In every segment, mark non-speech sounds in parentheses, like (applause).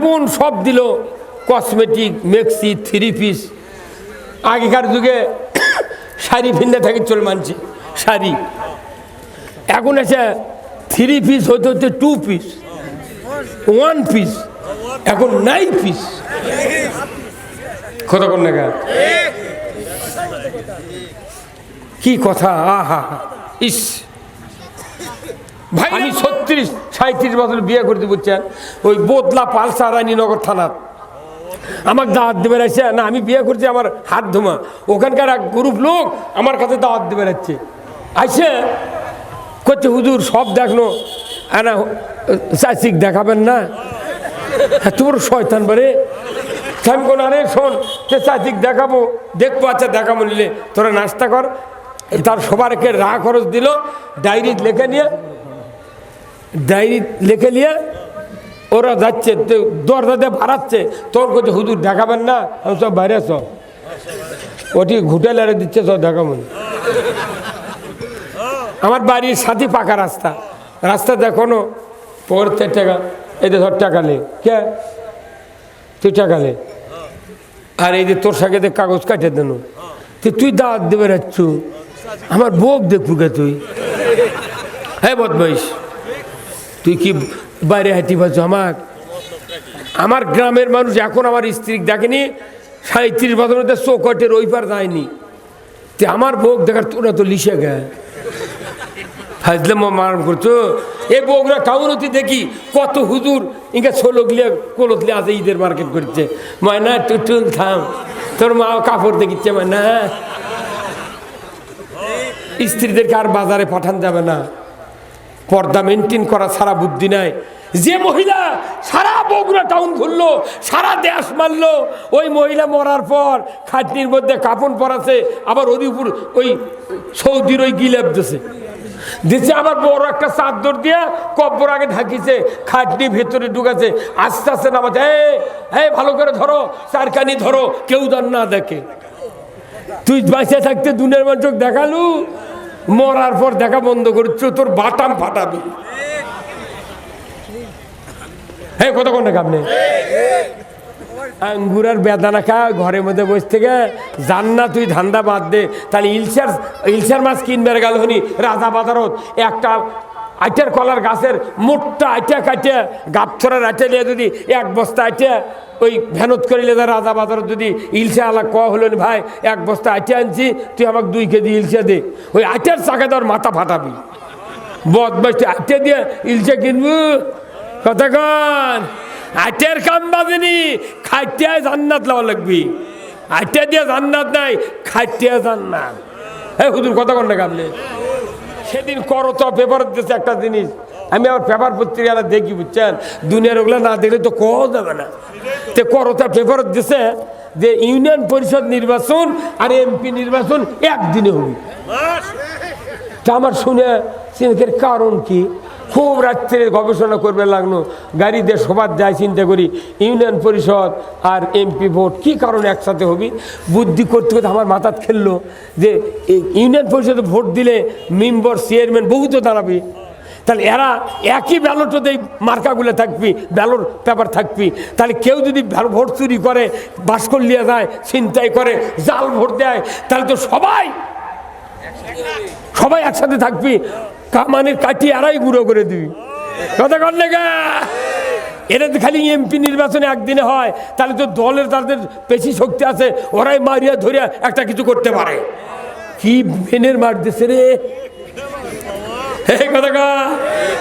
জীবন সব দিল কসমেটিক মেক্সি three piece আগেকার যুগে শাড়ি ভিন্না থাকে, চল মানছে, শাড়ি। এখন আছে থ্রি পিস হতে হতে টু পিস ওয়ান পিস এখন নাই পিস কথা না কি কথা? আহা। ইস। আমি ছত্রিশ সাঁত্রিশ বছর বিয়ে করতে বুঝছেন? ওই বোদলা পালসা রানীনগর থানার। আমাকে দাওয়াত দেবে রাখছে না, আমি বিয়ে করছি, আমার হাত ধোমা। ওখানকার এক গ্রুপ লোক আমার কাছে দাওয়াত দেবে রাখছে আইসে করছে হুজুর, সব দেখল না চাষিক দেখাবেন না? হ্যাঁ তোর শয়তান বারে। আমি আরে, শোন সে চাষিক দেখাবো। দেখব আচ্ছা দেখাবো নিলে তোরা নাস্তা কর। তার সবারকে রা খরচ দিল ডায়েরি লেখে নিয়ে ডায়েরি লিখে নিয়ে ওরা যাচ্ছে দরজা দিয়ে বাড়াচ্ছে। তোর কাছে হুজুর, দেখাবেন না? আমি সব বাইরে সব ওটি ঘুটে লেড়ে দিচ্ছে, সব দেখাবেন। আমার বাড়ির সাথে পাকা রাস্তা। রাস্তা দেখো না, পড়তে টাকা, এই যে ধর টাকা লে। কে? তুই টাকা লে। আর এই যে তোর সাথে কাগজ কাটে দেন। তুই দাঁত দেবে রাখছু। আমার বোক দেখবু কে তুই? হ্যাঁ বদমাইশ। তুই কি বাইরে হাঁটি পাচ্ছ আমার? আমার গ্রামের মানুষ এখন আমার স্ত্রী দেখেনি, সাঁত্রিশ বছরের চৌকটের ওই পার যায়নি। তে আমার বোক দেখার তোরা তো লিশে গে? ফাজলে মারণ করছ? এই বগুড়া টাউনতি দেখি কত হুজুর, ইনকা ছোলো গিয়ে কোলতলে আছে ঈদের মার্কেট করছে। ময়না টুটুল থাম। তোর মা কাপড় দেখিচ্ছে ময়না। স্ত্রীদেরকে আর বাজারে পাঠান যাবে না। পর্দা মেনটেন করা সারা বুদ্ধি নাই। যে মহিলা সারা বগুড়া টাউন ঘুরলো, সারা দেশ মারলো ওই মহিলা মরার পর খাটনির মধ্যে কাপড় পরাছে, আবার ওর উপর ওই সৌদির ওই গিলেপ দিছে। দিছে আবার বড় একটা চাদর দিয়ে কব্বর আগে ঢাকিছে, খাটনি ভেতরে ঢুকাছে, আস্তে আস্তে নামাচ্ছে হে ভালো করে ধরো, চারকানি ধরো, কেউ যেন না দেখে। তুই বাঁচে থাকতে দুনের মানুষ দেখালু? মরার পর দেখা বন্ধ করছ, তোর বাটাম ফাটাবি। হ্যাঁ কত কোন আপনি? আঙ্গুরার বেদানা খা, ঘরের মধ্যে বসে থেকে জান না, তুই ধান্দা বাদ দে। তাহলে ইলশার ইলশার মাছ কিনবে গেল হনি, রাজা বাজারত। একটা আইটার কলার গাছের মোটটা আইটা কাটে গাপছড়ার আইটা নিয়ে যদি এক বস্তা আইটা, ওই ভ্যানত করিলে যা রাজা বাজারত যদি ইলশা আলা ক হলো ভাই, এক বস্তা আইটা আনছি, তুই আমাকে দুই কেজি ইলশা দে। ওই আইটার চাকা তোর মাথা ফাটাবি। বদমাস আইটা দিয়ে ইলশা কিনবু। কতক্ষণ আটের কাম বাজেনি খাটিয়ায় জান্নাত লওয়া লাগবি। আটে দিয়ে জান্নাত নাই খাটিয়া জান্নাত। হ্যাঁ হুজুর কতক্ষণ না কামলে? সেদিন করো তো পেপার দিতেছে একটা জিনিস। আমি আমার পেপার পত্রিকাটা দেখি, বুঝছেন? দুনিয়ার ওগুলো না দেখলে তো কোয়াও যাবে না। তে করতা পেপার দিছে যে ইউনিয়ন পরিষদ নির্বাচন আর এমপি নির্বাচন একদিনে হবে। তা আমার শুনে কারণ কি? খুব রাত্রে গবেষণা করবে লাগল। গাড়ি দিয়ে সবার যায় চিন্তা করি, ইউনিয়ন পরিষদ আর এমপি ভোট, কি কারণে একসাথে হবি? বুদ্ধি করতে করতে আমার মাথাত খেললো যে ইউনিয়ন পরিষদে ভোট দিলে মেম্বার, চেয়ারম্যান বহু তো দাঁড়াবে। তাহলে এরা একই ব্যালটতেই মার্কাগুলো থাকবি, ব্যালট পেপার থাকবি। তাহলে কেউ যদি ভোট চুরি করে বাসকর নিয়ে যায়, ছিনতাই করে, জাল ভোট দেয়, তাহলে তো সবাই সবাই একসাথে থাকবি। কামানের কাটি আড়াই গুঁড়ো করে দিবি। কথা কর লেগা তো খালি এমপি নির্বাচনে একদিনে হয়, তাহলে তো দলের তাদের বেশি শক্তি আছে, ওরাই মারিয়া ধরিয়া একটা কিছু করতে পারে। কি ভেনের মার দিছে রে? কথা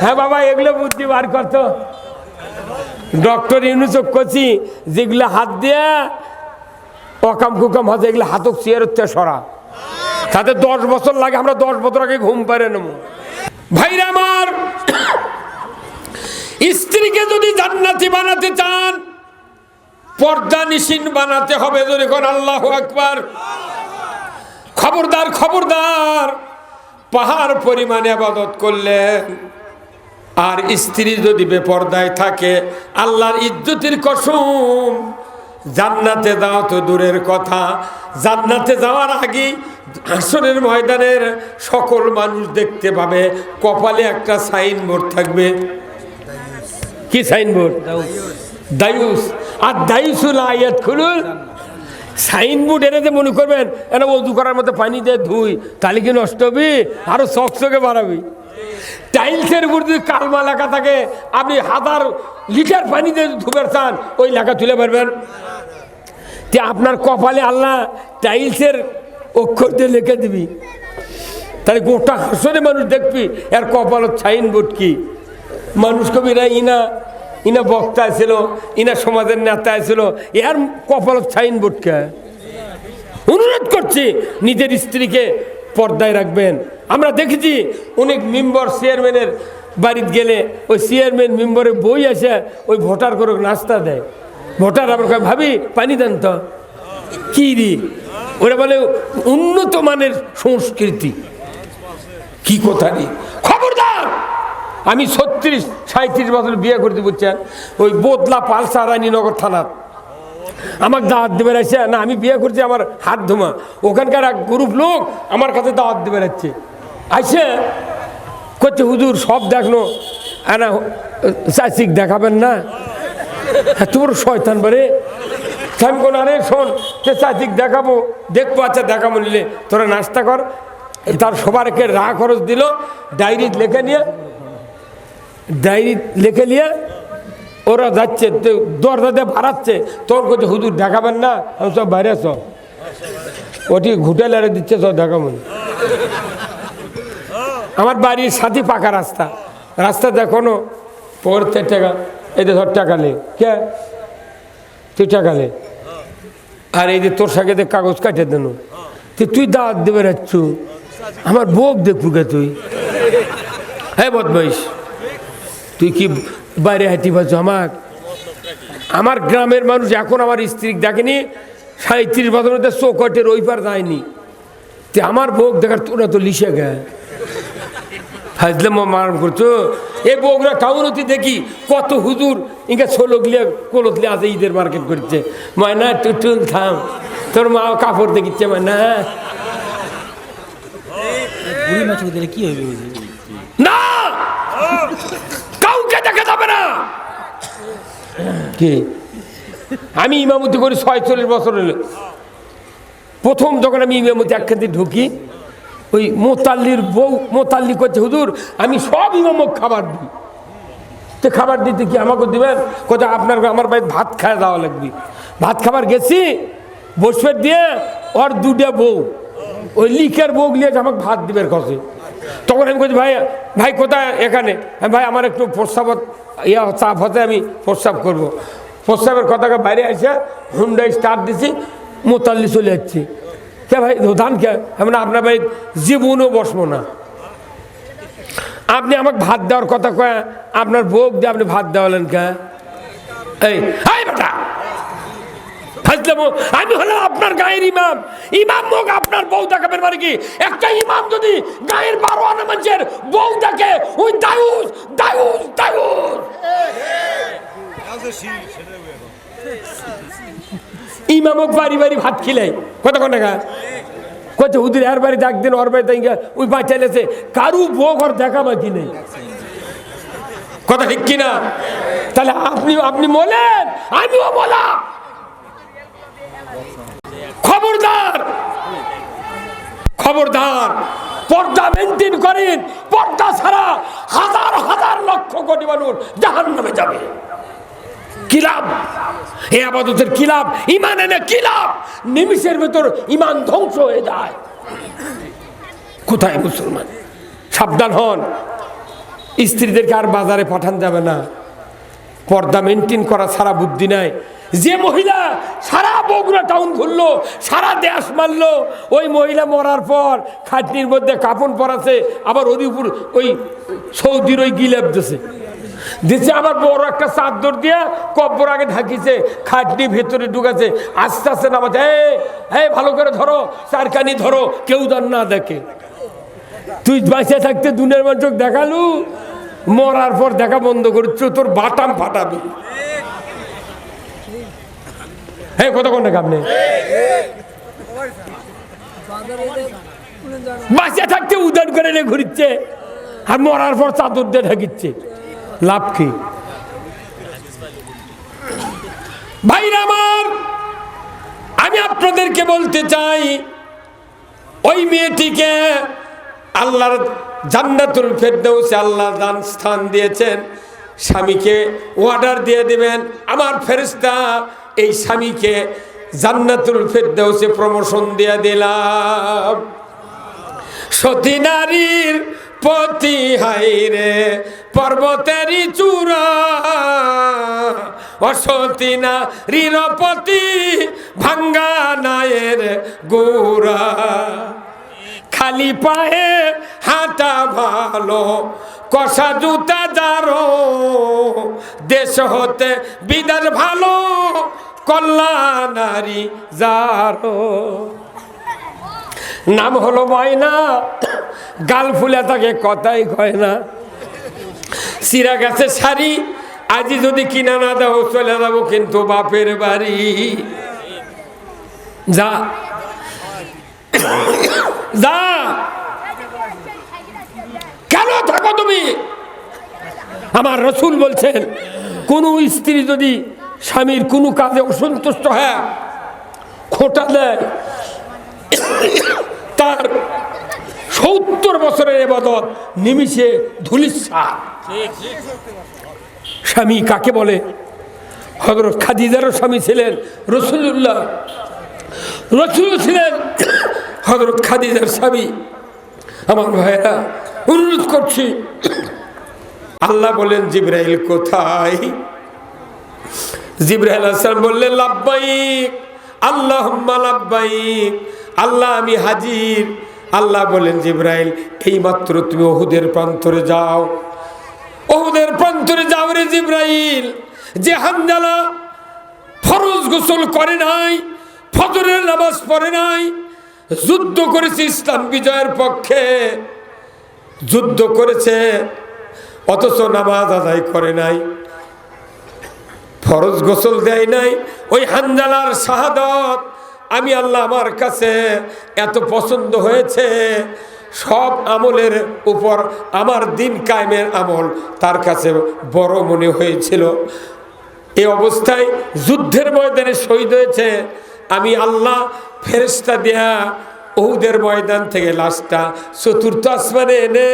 হ্যাঁ বাবা, এগুলো বুদ্ধি বার করতো ডক্টর ইউনুসক করছি যেগুলো হাত দেয়া অকাম কুকাম হাতে এগুলো হাতক চেয়ার হচ্ছে সরা। তাতে দশ বছর লাগে, আমরা দশ বছর আগে ঘুম পারে নেব। ভাইরা আমার, স্ত্রীকে যদি জান্নাতি বানাতে চান, পর্দা নিশিন বানাতে হবে যদি কোন আল্লাহ আকবার। খবরদার খবরদার, পাহাড় পরিমাণে আবাদত করলেন আর স্ত্রী যদি বেপর্দায় থাকে, আল্লাহর ইজ্জতির কসম। জান্নাতে যাওয়া তো দূরের কথা। জান্নাতে যাওয়ার আগে আসরের ময়দানের সকল মানুষ দেখতে পাবে, কপালে একটা সাইনবোর্ড থাকবে। কি সাইনবোর্ড? দায়ুস আর দায়ুসুল আয়াত খুলুন। সাইনবোর্ড এনে যে মনে করবেন, এনে অজু করার মতো পানি দিয়ে ধুই, তাহলে কি নষ্ট হবে? আরও চকচকে বাড়াবি। টাইলসের উপর যদি কালমা লেখা থাকে, আপনি হাজার লিটার পানি দিয়ে ধুবের চান, ওই লেখা তুলে পারবেন যে আপনার কপালে আল্লাহ টাইলসের অক্ষর দিয়ে লিখে দিবি। তাহলে গোটা হাসনে মানুষ দেখবি, এর কপাল সাইন বোর্ড কি মানুষ কবিরা ইনা ইনা বক্তা ছিল, ইনা সমাজের নেতা ছিল, এর কপাল সাইন বোর্ড কে অনুরোধ করছি, নিজের স্ত্রীকে পর্দায় রাখবেন। আমরা দেখেছি অনেক মেম্বার, চেয়ারম্যানের বাড়িতে গেলে ওই চেয়ারম্যান মেম্বারের বই আসে, ওই ভোটার করে নাস্তা দেয়। ভোটার আবার ভাবি, পানি দেন তো। কী রি? ওরা বলে, উন্নত মানের সংস্কৃতি। কি কথা রে? খবরদার! আমি ছত্রিশ সাঁত্রিশ বছর বিয়ে করতে বুঝছেন? ওই বোতলা পালসা রানীনগর থানার। আমাকে দাওয়াত দেবে রাখছে না, আমি বিয়ে করছি আমার হাত ধোমা ওখানকার এক গ্রুপ লোক আমার কাছে দাওয়াত দেবে রাখছে আইসে করছে হুজুর, সব দেখল। না চাচিক দেখাবেন না। বড় শয়তান বারে আমি আরে, শোন সে চাচিক দেখাবো। দেখব আচ্ছা দেখাবো নিলে। তোরা নাস্তা কর। তার সবারকে রা খরচ দিল, ডায়েরি লেখে নিয়ে। ডায়েরি লিখে নিয়ে ওরা যাচ্ছে দরজা দিয়ে বাড়াচ্ছে। তোর কাছে হুজুর, দেখাবেন না। আমি সব বাইরে সব ওটি ঘুটে লেড়ে দিচ্ছে, সব দেখাবেন আমার বাড়ির সাথে পাকা রাস্তা। রাস্তা দেখো পড়তে টাকা, এই যে ধর টাকা লে, কে? তুই টাকা লে। আর এই যে তোর সাথে কাগজ কাটে দেন। তুই দাঁত দেবে রাখছু। আমার বোক দেখবু কে তুই? হ্যাঁ বদমাইশ, তুই কি বাইরে হাঁটি পাচ্ছ আমার আমার গ্রামের মানুষ এখন আমার স্ত্রী দেখেনি সাঁত্রিশ বছর মধ্যে চৌকটের ওই পার যায়নি। তে আমার বোক দেখার তোরা তো লিশে গে। ফাজলে মারণ করছ এই বগুড়া টাউনতি দেখি কত হুজুর ইঙ্গা ছোলো গিয়ে কোলতলে আছে ঈদের মার্কেট করছে। ময়না টুটুন থাম। তোর মা কাপড় দেখিচ্ছে ময়না দিলে কি হবে? না! কাউকে দেখা যাবে না। কি? আমি ইমামতি করি ছয়চল্লিশ বছর হলো প্রথম যখন আমি ইমামতি একখান ঢুকি ওই মোতাল্লির বউ মোতাল্লি করছে, হুজুর, আমি সব ইমামক খাবার দিই। তো খাবার দিতে কি আমাকে দিবেন? কোথায় আপনার আমার বাড়ি ভাত খায় দেওয়া লাগবে। ভাত খাবার গেছি বসবে দিয়ে ওর দুটা বউ, ওই লিখের বউ নিয়ে আমাকে ভাত দিবের কাছে তখন আমি বলছি ভাই ভাই কোথায় এখানে? ভাই, আমার একটু প্রস্রাবত ইয়া চাপ হতে আমি প্রস্রাব করব। প্রস্রাবের কথাকে বাইরে এসে হুন্ডাই স্টার্ট দিছি, মোতাল্লি চলে যাচ্ছি। কে ভাই ধান কে এমন আপনার ভাই জীবনও বসবো না আপনি আমাকে ভাত দেওয়ার কথা কয়ে আপনার বউ দিয়ে আপনি ভাত দেওয়ালেন কে এই বেটা ফাজলামো, আমি হলাম আপনার গায়ের ইমাম ইমাম হোক আপনার বউ দেখাবেন মানে কি একটা ইমাম যদি গায়ের বারো আনা মানুষের বউ দেখে ওই দায়ুস দায়ুস দায়ুস ইমাম হোক বাড়ি বাড়ি ভাত খিলে। কত টাকা? কত হুদির আর বাড়ি ডাক দিন ওর বাড়ি ওই বাচ্চা লেছে কারু বউ ঘর দেখা বাকি নেই। কথা ঠিক কিনা? তাহলে আপনি আপনি বলেন আমিও বলা খবরদার খবরদার, পর্দা মেনটেন করেন, পর্দা ছাড়া হাজার হাজার লক্ষ কোটি মানুষ জাহান নামে যাবে। কি লাভ? এ আবাদতের কি লাভ? ইমান এনে কি লাভ? নিমিষের ভেতর ইমান ধ্বংস হয়ে যায়। কোথায় মুসলমান? সাবধান হন। স্ত্রীদেরকে আর বাজারে পাঠান যাবে না। পর্দা মেনটেন করা সারা বুদ্ধি নাই। যে মহিলা সারা বগুড়া টাউন ঘুরলো, সারা দেশ মারলো ওই মহিলা মরার পর খাটনির মধ্যে কাপড় পরাছে, আবার ওর উপর ওই সৌদির ওই গিলেপ দিছে। দিছে আবার বড় একটা চাদর দিয়ে কব্বর আগে ঢাকিছে, খাটনি ভেতরে ঢুকাছে। আস্তে আস্তে নামাচ্ছে এই ভালো করে ধরো চারকানি ধরো, কেউ যেন না দেখে। তুই বাঁচে থাকতে দুনের মানুষ দেখালু? মরার পর দেখা বন্ধ করছ, তোর বাটাম ফাটাবি। হ্যাঁ কত কোন টাকা আপনি? বাঁচে থাকতে উদান করে নিয়ে ঘুরিচ্ছে, আর মরার পর চাদর দিয়ে ঢাকিচ্ছে। লাভ কি? ভাইরা আমার, আমি আপনাদেরকে বলতে চাই, ওই মেয়েটিকে আল্লাহর জান্নাতুল ফেরদৌসে আল্লাহ দান স্থান দিয়েছেন, স্বামীকে অর্ডার দিয়ে দিবেন। আমার ফেরিস্তা এই স্বামীকে জান্নাতুল ফেরদৌসে প্রমোশন দিয়ে দিলাম। সতী নারীর পতি হাইরে পর্বতেরই চূড়া। অসতী না পতি ভাঙ্গা নায়ের গোড়া। খালি পায়ে হাঁটা ভালো, কষা জুতা যারো দেশ হতে বিদার ভালো কল্যাণারি যারো। নাম হলো ময়না, গাল ফুলে তাকে কথাই কয় না। সিরা গাছে শাড়ি, আজি যদি কিনা না দাও চলে যাব কিন্তু বাপের বাড়ি। যা। যা। কেন থাকো তুমি? আমার রসুল বলছেন, কোন স্ত্রী যদি স্বামীর কোনো কাজে অসন্তুষ্ট হয়, খোটা দেয়, তার সত্তর বছরের এবাদত নিমিষে ধুলিসা স্বামী কাকে বলে? হজরত খাদিজারও স্বামী ছিলেন রসুল্লাহ রসুল ছিলেন হজরত খাদিজার স্বামী। আমার ভাইয়েরা, অনুরোধ করছি, আল্লাহ বলেন, জিব্রাইল কোথায়? জিব্রাইল আসলাম বললেন লাভবাইক আল্লাহ লাভবাইক আল্লাহ আমি হাজির। আল্লাহ বলেন, জিব্রাইল এই মাত্র তুমি ওহুদের প্রান্তরে যাও। ওহুদের প্রান্তরে যাও রে জিব্রাইল, যে হামজালা ফরজ গোসল করে নাই, ফজরের নামাজ পড়ে নাই, যুদ্ধ করেছে ইসলাম বিজয়ের পক্ষে, যুদ্ধ করেছে, অথচ নামাজ আদায় করে নাই, ফরজ গোসল দেয় নাই, ওই হানজালার শাহাদত আমি আল্লাহ আমার কাছে এত পছন্দ হয়েছে সব আমলের উপর আমার দিন কায়েমের আমল। তার কাছে বড় মনে হয়েছিল। এ অবস্থায় যুদ্ধের ময়দানে শহীদ হয়েছে। আমি আল্লাহ ফেরেস্তা দেয়া ওহুদের ময়দান থেকে লাশটা চতুর্থ আসমানে এনে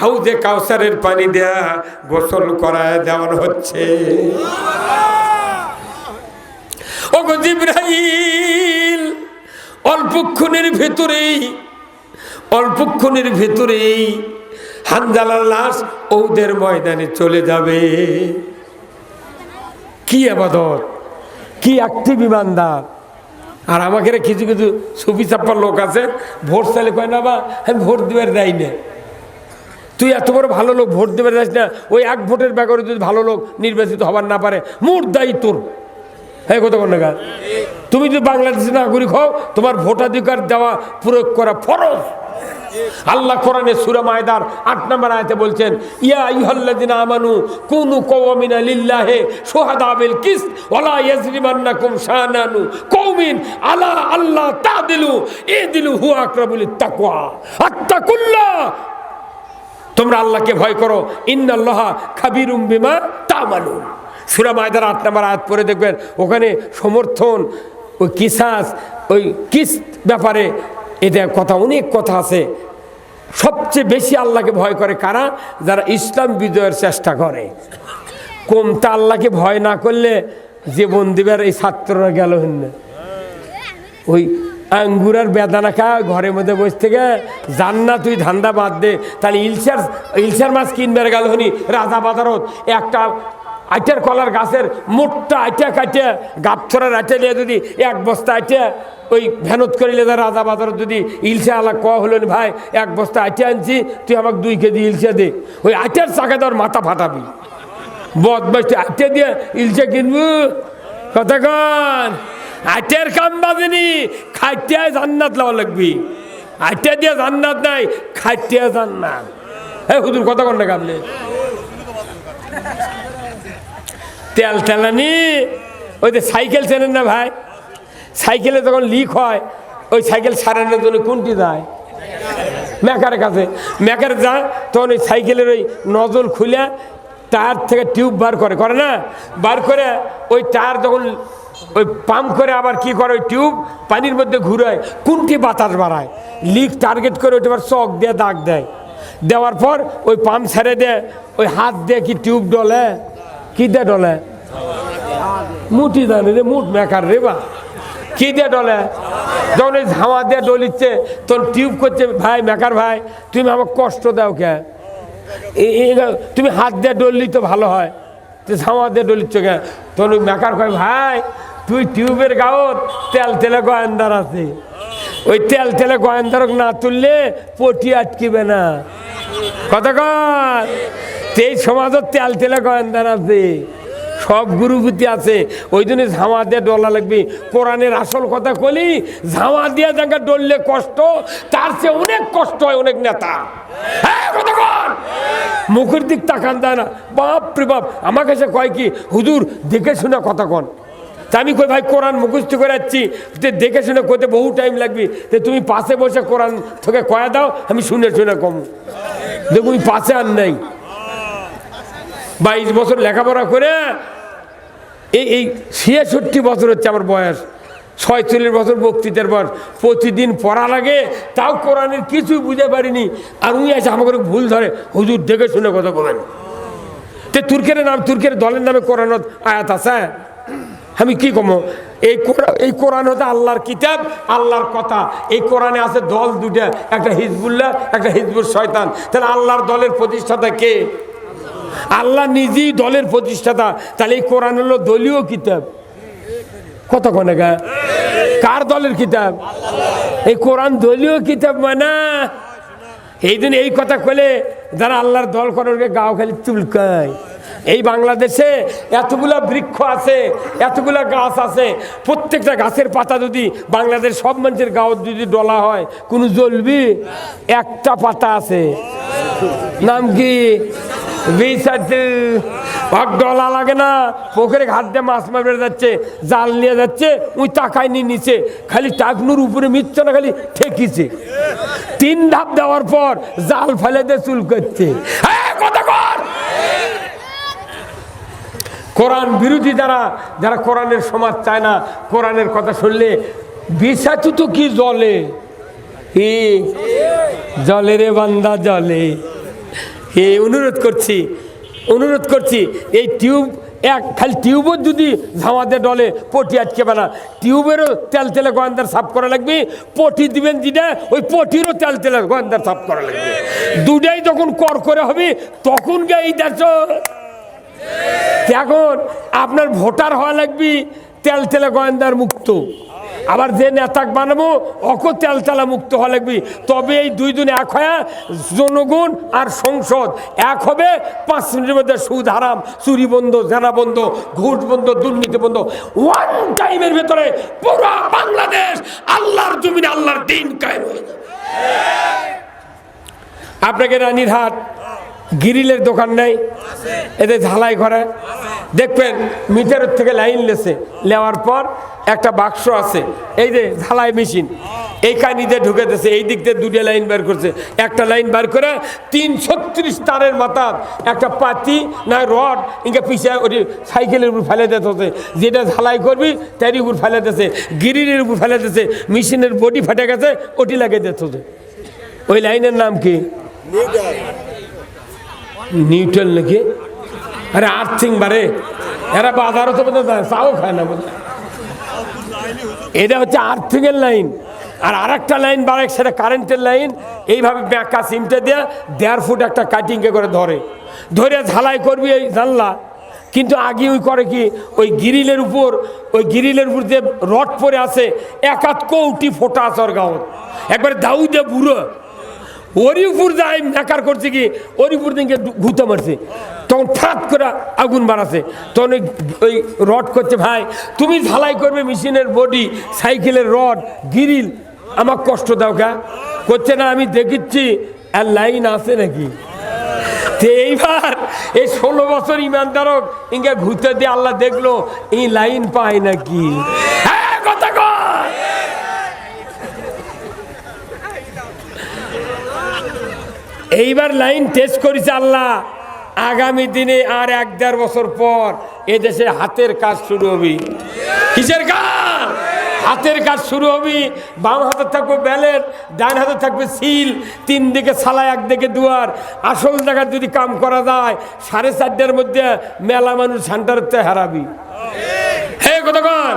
হাউদে কাউসারের পানি দেয়া গোসল করায় দেওয়ানো হচ্ছে। ও গো অল্পক্ষণের ভেতরেই অল্পক্ষণের ভেতরেই হানজালার লাশ ওদের ময়দানে চলে যাবে। কি আবাদত? কি অ্যাক্টিভ ইমানদার আর আমাকে কিছু কিছু সুফি চাপ্পার লোক আছে, ভোট চাইলে কয়, না বা আমি ভোট দেবার দেয় না। তুই এত বড় ভালো লোক, ভোট দেবে যাস না। ওই এক ভোটের ব্যাপারে যদি ভালো লোক নির্বাচিত হবার না পারে মোট দায়ী তোর। হ্যাঁ কত কোন না তুমি যদি বাংলাদেশের নাগরিক হও, তোমার ভোটাধিকার দেওয়া, প্রয়োগ করা ফরজ। আল্লাহ কোরআনে সূরা মায়দার আট নম্বর আয়তে বলছেন, ইয়া আইয়ুহাল্লাযিনা আমানু কুনু কওমিনা লিল্লাহি শুহাদা বিল কিসত ওয়ালা ইয়াজরিমান্নাকুম শানানু কওমিন আলা আল্লাহ তা দিলু তাদিলু ইদিলু হুয়া আকরাবুল তাকওয়া আত্তাকুল্লাহ তোমরা আল্লাহকে ভয় করো, ইন্নাল্লাহ খাবিরুম বিমা তামালুন। সুরা মায়দার আট নম্বর আয়াত পরে দেখবেন, ওখানে সমর্থন ওই কিসাস, ওই কিস ব্যাপারে এটা কথা, অনেক কথা আছে। সবচেয়ে বেশি আল্লাহকে ভয় করে কারা? যারা ইসলাম বিজয়ের চেষ্টা করে। কমতা আল্লাহকে ভয় না করলে জীবন দিবার এই ছাত্ররা গেল না ওই আঙ্গুরার বেদানা খা ঘরের মধ্যে বসে থেকে জান না তুই ধান্দা বাদ দে। তাহলে ইলশার ইলশার মাছ কিনবার গেল হনি, রাজা বাজারত একটা আইটার কলার গাছের মোটটা আইটা কাটিয়া গাপ ছড়ার আইটা নিয়ে যদি এক বস্তা আইটা, ওই ভ্যানত করিলে যা রাজা বাজারত যদি ইলসা আলা ক হলো ভাই, এক বস্তা আইটা আনছি, তুই আমাকে দুই কেজি ইলসা দে। ওই আইটার চাকা তোর মাথা ফাটাবি। বদমাস তুই আইটা দিয়ে ইলশা কিনবু। কথা কন? আটের কাম বাজেনি খাইটিয়ায় জান্নাত লওয়া লাগবি। আটিয়া দিয়ে জান্নাত নাই খাইটিয়া জান্নাত। হ্যাঁ হুদুর কন না কামলে? তেল তেলানি ওই যে সাইকেল চেনেন না ভাই? সাইকেলে যখন লিক হয়, ওই সাইকেল সারানোর জন্য কোনটি যায়? মেকারের কাছে। মেকার যায়, তখন ওই সাইকেলের ওই নজল খুলে টায়ার থেকে টিউব বার করে। করে না? বার করে ওই টায়ার যখন ওই পাম্প করে আবার কি করে? ওই টিউব পানির মধ্যে ঘুরায়, কোনটি বাতাস বাড়ায়? লিক টার্গেট করে ওইটা আবার চক দিয়ে দাগ দেয়। দেওয়ার পর ওই পাম্প ছেড়ে দেয়, ওই হাত দিয়ে কি টিউব ডলে? কি দিয়ে ডলে? মুটি দানে রে, মুট মেকার রে বা। কি দিয়ে ডলে? যখন ঝামা দিয়ে ডলিচ্ছে, তখন টিউব করছে, ভাই মেকার ভাই, তুমি আমাকে কষ্ট দাও কে? তুমি হাত দিয়ে ডললি তো ভালো হয়। তো ঝামা দিয়ে ডলিচ্ছ কে? ওই মেকার কয়, ভাই, তুই টিউবের গাওত তেল তেলে গয়েন্দার আছে ওই তেল তেলে গয়েন্দারক না তুললে পটি আটকিবে না। কতক্ষণ এই সমাজত তেল তেলে গয়েন্দার আছে, সব গুরুভূতি আছে, ওই জন্য ঝামা দিয়ে ডলা লাগবে। কোরআনের আসল কথা কলি, ঝামা দিয়ে দেখা ডললে কষ্ট, তার চেয়ে অনেক কষ্ট হয় অনেক নেতা। মুখের দিক তাকান দেয় না। বাপ রে বাপ আমার কাছে কয় কি, হুজুর, দেখে শুনে কথা কন। তা আমি কই, ভাই, কোরআন মুখস্থ করে যাচ্ছি। দেখে শুনে করতে বহু টাইম লাগবে। তো তুমি পাশে বসে কোরআন তোকে কয়া দাও, আমি শুনে শুনে কম। দেখুন, পাশে আর নেই। বাইশ বছর লেখাপড়া করে এই এই ছিয়াষট্টি বছর হচ্ছে আমার বয়স। ছয়চল্লিশ বছর বক্তৃতার পর প্রতিদিন পড়া লাগে, তাও কোরআনের কিছুই বুঝতে পারিনি। আর উনি আছে আমাকে ভুল ধরে। হুজুর, দেখে শুনে কথা বলেন। তে তুর্কের নাম, তুর্কের দলের নামে কোরআনত আয়াত আছে? আমি কি কমো? এই কোরআন এই কোরআন হতে আল্লাহর কিতাব, আল্লাহর কথা। এই কোরআনে আছে দল দুটা একটা হিজবুল্লাহ, একটা হিজবুল শয়তান। তাহলে আল্লাহর দলের প্রতিষ্ঠাতা কে? আল্লাহ নিজেই দলের প্রতিষ্ঠাতা। তাহলে এই কোরআন হলো দলীয় কিতাব। কত কনে গা? কার দলের কিতাব? এই কোরআন দলীয় কিতাব মানে। এই দিন এই কথা কলে যারা আল্লাহর দল করার গাও খালি চুলকায় এই বাংলাদেশে এতগুলা বৃক্ষ আছে এতগুলা গাছ আছে প্রত্যেকটা গাছের পাতা যদি বাংলাদেশ সব মানুষের গাও যদি ডলা হয় কোনো জ্বলবি? একটা পাতা আছে। নাম কি? ভাগ ডলা লাগে না পুকুরে ঘাট দিয়ে মাছ মারবে যাচ্ছে জাল নিয়ে যাচ্ছে ওই তাকায় নিয়ে নিচে খালি টাকনুর উপরে মিথ্যে না খালি ঠেকিছে। তিন ধাপ দেওয়ার পর জাল ফেলে দিয়ে চুল করছে হ্যাঁ, কথা কর! কোরআন বিরোধী যারা যারা কোরআনের সমাজ চায় না, কোরআনের কথা শুনলে বিষাচু তো কি জলে? এ জলে রে বান্দা, জলে। এ অনুরোধ করছি অনুরোধ করছি, এই টিউব, এক খালি টিউবও যদি ঝামাতে ডলে, পটি আটকে না। টিউবেরও তেল তেলে গোয়েন্দার সাফ করা লাগবে, পটি দিবেন যেটা, ওই পটিরও তেল তেলে গোয়েন্দার সাফ করা লাগবে। দুটাই যখন কর করে হবে, তখন গে এই দেশ এখন আপনার ভোটার হওয়া লাগবে, তেল তেলে গোয়েন্দার মুক্ত। আবার যে নেতাক বানাবো অক তেল তেলা মুক্ত হওয়া লাগবে। তবে এই দুই দিন এক হয়ে জনগণ আর সংসদ এক হবে, পাঁচ মিনিটের মধ্যে সুদ হারাম, চুরি বন্ধ, জেনা বন্ধ, ঘুষ বন্ধ, দুর্নীতি বন্ধ। ওয়ান টাইমের ভেতরে পুরো বাংলাদেশ আল্লাহর জমিনে আল্লাহর দিন কায়েম হয়ে যাবে। আপনাকে রানীরহাট গিরিলের দোকান নেই, এদের ঝালাই করে দেখবেন মিটারের থেকে লাইন লেছে। নেওয়ার পর একটা বাক্স আছে, এই যে ঝালাই মেশিন এই কানিতে ঢুকে দিয়েছে, এই দিক দিয়ে দুটো লাইন বের করছে। একটা লাইন বের করে তিন ছত্রিশ তারের মাথা একটা পাতি না রড ইনকে পিছিয়ে ওটি সাইকেলের উপর ফেলে দিতে হচ্ছে। যেটা ঝালাই করবি, তারই উপর ফেলে দিয়েছে। গিরিলের উপর ফেলে দিয়েছে, মেশিনের বডি ফেটে গেছে, ওটি লাগিয়ে দিতে ওই লাইনের নাম কি? নিউটন নাকি? আরে আর্থিং বারে। এরা বাজারও তো চাও খায় না এটা হচ্ছে আর্থিংয়ের লাইন। আর আরেকটা লাইন বাড়ে সেটা কারেন্টের লাইন। এইভাবে ব্যাঁকা সিমটে দিয়ে দেড় ফুট একটা কাটিংকে করে ধরে। ধরে ঝালাই করবি এই জানলা। কিন্তু আগে ওই করে কি, ওই গিরিলের উপর, ওই গিরিলের উপর যে রড পরে আছে একাত কৌটি ফোটা আছে ওর একবারে দাউদে বুড়ো। ওরই উপর যায় মেকার করছে কি ওর উপর দিকে ঘুতে মারছে। তখন ফাঁক করে আগুন বাড়াছে তখন ওই ওই রড করছে, ভাই, তুমি ঝালাই করবে মেশিনের বডি, সাইকেলের রড, গিরিল আমার কষ্ট দাও কা। করছে, না, আমি দেখিচ্ছি, আর লাইন আছে নাকি? এইবার এই ষোলো বছর ইমানদারক ইঙ্গে ঘুরতে দিয়ে আল্লাহ দেখল, এই লাইন পায় নাকি হ্যাঁ কথা কয় এইবার লাইন টেস্ট করেছে আল্লাহ। আগামী দিনে আর এক দেড় বছর পর এদেশে হাতের কাজ শুরু হবে। কিসের কাজ? হাতের কাজ শুরু হবি। বাম হাতে থাকবে ব্যালেট, ডান হাতে থাকবে সিল, তিন দিকে সালা একদিকে দুয়ার। আসল জায়গার যদি কাম করা যায়, সাড়ে চারটার মধ্যে মেলা মানুষ সেন্টারতে হারাবি। হে কতক্ষণ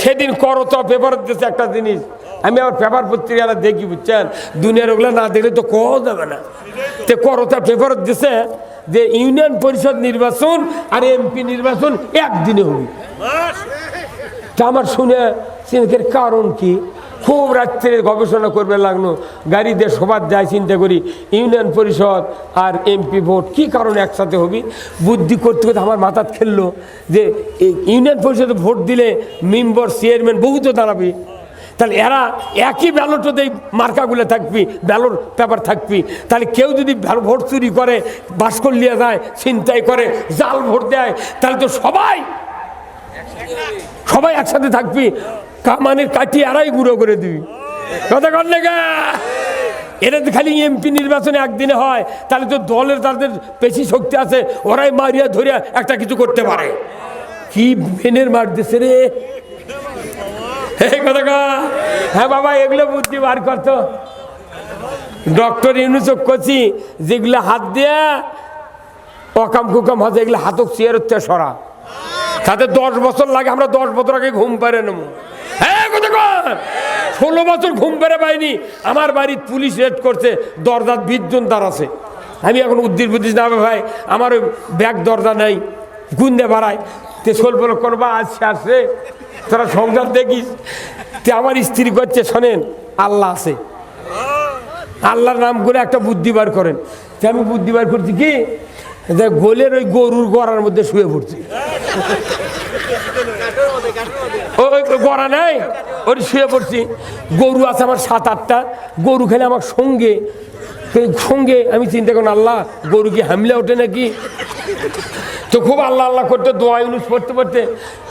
সেদিন করত পেপার দিতেছে একটা জিনিস। আমি আমার পেপার পত্রিকাটা দেখি, বুঝছেন? দুনিয়ার ওগুলো না দেখলে তো কও যাবে না। তে করতা পেপার দিছে যে ইউনিয়ন পরিষদ নির্বাচন আর এমপি নির্বাচন একদিনে হবে। তা আমার শুনে কারণ কি? খুব রাত্রে গবেষণা করবে লাগল। গাড়ি দিয়ে সবার যায় চিন্তা করি, ইউনিয়ন পরিষদ আর এমপি ভোট, কি কারণে একসাথে হবি? বুদ্ধি করতে করতে আমার মাথাত খেললো যে ইউনিয়ন পরিষদে ভোট দিলে মেম্বার, চেয়ারম্যান বহু তো দাঁড়াবে। তাহলে এরা একই ব্যালটতেই মার্কাগুলো থাকবি, ব্যালট পেপার থাকবি। তাহলে কেউ যদি ভোট চুরি করে, বাসকর নিয়ে যায়, ছিনতাই করে, জাল ভোট দেয়, তাহলে তো সবাই সবাই একসাথে থাকবি। কামানের কাটি আড়াই গুঁড়ো করে দিবি। কথা কর এটা তো খালি এমপি নির্বাচনে একদিনে হয়, তাহলে তো দলের তাদের পেশি শক্তি আছে, ওরাই মারিয়া ধরিয়া একটা কিছু করতে পারে। কি বেনের মার দিছে রে? কথা। হ্যাঁ বাবা, এগুলো বুদ্ধি বার করতো ডক্টর ইউনুসক করছি যেগুলো হাত দিয়া অকাম কুকাম হাতে এগুলো হাতক চেয়ার থেকে সরা। তাতে দশ বছর লাগে, আমরা দশ বছর আগে ঘুম পেরে নেব। ষোলো বছর ঘুম পেরে পাইনি। আমার বাড়ির পুলিশ রেড করছে দরজার বিশজন তার আছে আমি এখন উদ্দির বুদ্ধিস না ভাই আমার ওই ব্যাগ দরজা নাই গুন্দে বাড়ায়। তে স্বল্প করবা আসছে আসছে তোরা সংসার দেখিস। তে আমার স্ত্রী করছে শোনেন আল্লাহ আছে। আল্লাহর নাম করে একটা বুদ্ধি বার করেন। তে আমি বুদ্ধি বার করছি কি? যে গোলের ওই গরুর গড়ার মধ্যে শুয়ে পড়ছি। (laughs) ওই গড়া নাই? ওই শুয়ে পড়ছি। গরু আছে আমার সাত, আটটা। গরু খেলে আমার সঙ্গে। সঙ্গে আমি চিন্তা করি, আল্লাহ, গরু কি হামলে ওঠে নাকি? তো খুব আল্লাহ আল্লাহ করতে, দোয়া ইউনুস পড়তে পড়তে।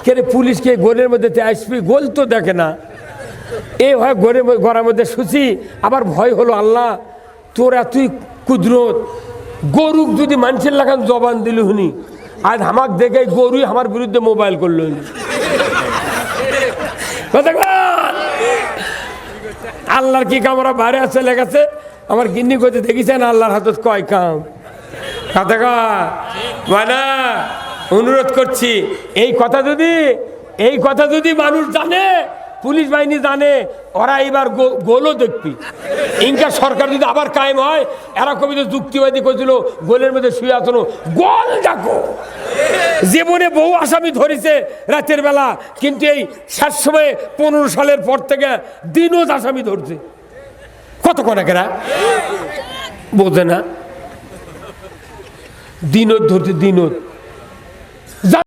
কেরে পুলিশকে গোলের মধ্যে আসবি? গোল তো দেখে না। এ হয় ঘরে ঘরের মধ্যে শুছি। আবার ভয় হলো, আল্লাহ, তোর এতই কুদরত। গরু যদি মানুষের লাগান জবান দিল হুনি আজ আমাক দেখে গরুই আমার বিরুদ্ধে মোবাইল করল? আল্লাহর কি কাম ওরা বাইরে আছে লেগেছে আমার গিন্নি করতে দেখেছেন আল্লাহর হাতত কয় কাম? মানে অনুরোধ করছি, এই কথা যদি এই কথা যদি মানুষ জানে পুলিশ বাহিনী জানে, ওরা এবার গোলও দেখবি। ইনকা সরকার যদি আবার কায়েম হয়, এরা কবি তো যুক্তিবাদী করেছিল গোলের মধ্যে শুয়ে আসনো গোল দেখো। জীবনে বহু আসামি ধরেছে রাতের বেলা, কিন্তু এই শেষ সময়ে পনেরো সালের পর থেকে দিনও আসামি ধরছে। কত কনেকেরা বোঝে না। দিনত ধরছে দিনত